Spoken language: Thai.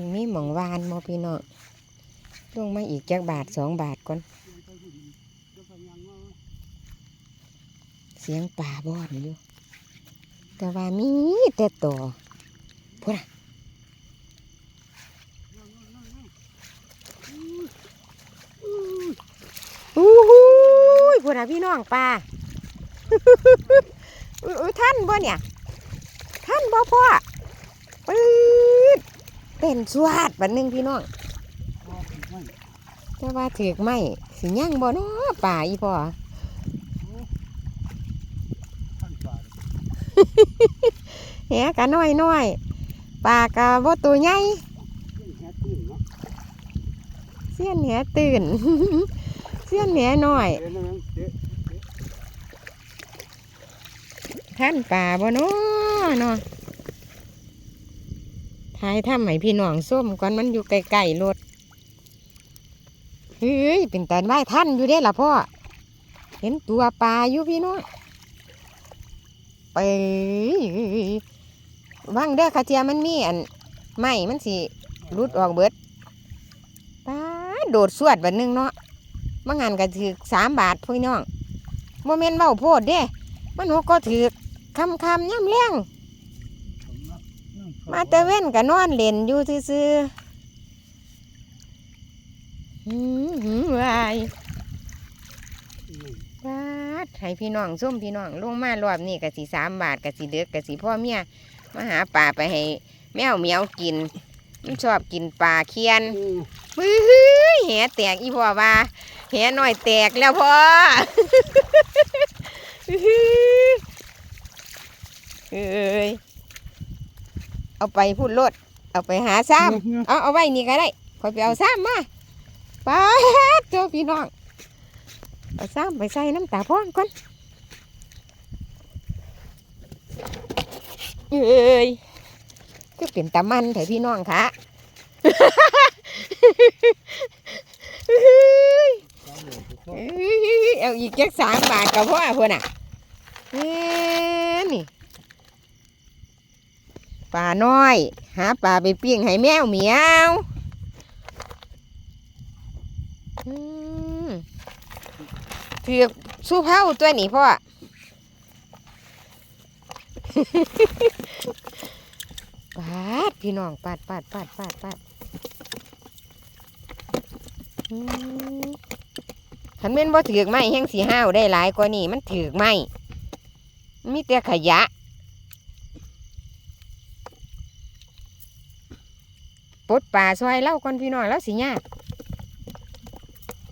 สิมีหมองวานมอพี่น้องลงมาอีกจักบาทสองบาทก่อน เสียงป่าบอนอยู่ แต่ว่ามีแต่ต่อพูดอะอู้หูยพูดอะพี่น้องป่าท่านบ่เนี่ย ท่านบ่พ่อปื๊ด เต้นสวดบัดหนึงพี่น้องแต่ว่าถือกไหมสิยังบ่เนาะป่าอีพ่อแหกะน้อยน้อยๆปลากะบ่ตัวใหญ่เสี้ยนแหตื่นเสี้ยนแหน้อยท่านป่าบ่เนาะเนาะ ทายทำให้พี่น้องส้มก่อนมันอยู่ใกลๆรถเฮ้ยเป็นแต่ไหว้ท่านอยู่เด้ล่ะพ่อ เห็นตัวปลาอยู่พี่น้องไปว่างเด้อคาเทียมันมีอันไม้มันสิรุดออกเบิดปลาโดดสวดบัดหนึงเนาะมางานก็ถือสามบาทพี่น้องโมเมนต์เบาโพดเด้มันหัวก็ถือคำคำย่ำเลี้ยง มาแต่เว้นก็นอนเล่นอยู่ซื่อๆหืมหืมวายบาดให้พี่น้องส้มพี่น้องลงมารอบนี้ก็สิสามบาทก็สิเดือกก็สิพ่อเมียมาหาปลาไปให้แมวเหมียวกินมันชอบกินปลาเคียนมือแหแตกอีพ่อว่าแหหน่อยแตกแล้วพ่อ เอ้ย เอาไปพูดรถเอาไปหาซ้ำเอาเอาไว้นี่ก็ได้คอยไปเอาซ้ำมาไปเจ้าพี่น้องเอาซ้ำไปใส่น้ำตาพ่องก่อนเอ้ยก็เป็นตามันแต่พี่น้องค่ะเอ้ยเอ้ยเอาอีกแค่สามบาทกับพ่อเพื่อนอะเอ้ยนี่ ปลาน้อย หาปลาไปปิ้งให้แมวเหมียวถือกสู้เผาตัวนี้พ่อปาดพี่น้องปาดปาดปาดปาดปาดขันเม่นบ่าถือกไม้แห้งสีห้าวได้หลายกว่านี่มันถือกไม้มันมีแต่ขยะ ปดป่าซอยเล่าก่อนพี่น้องแล้วสิยาก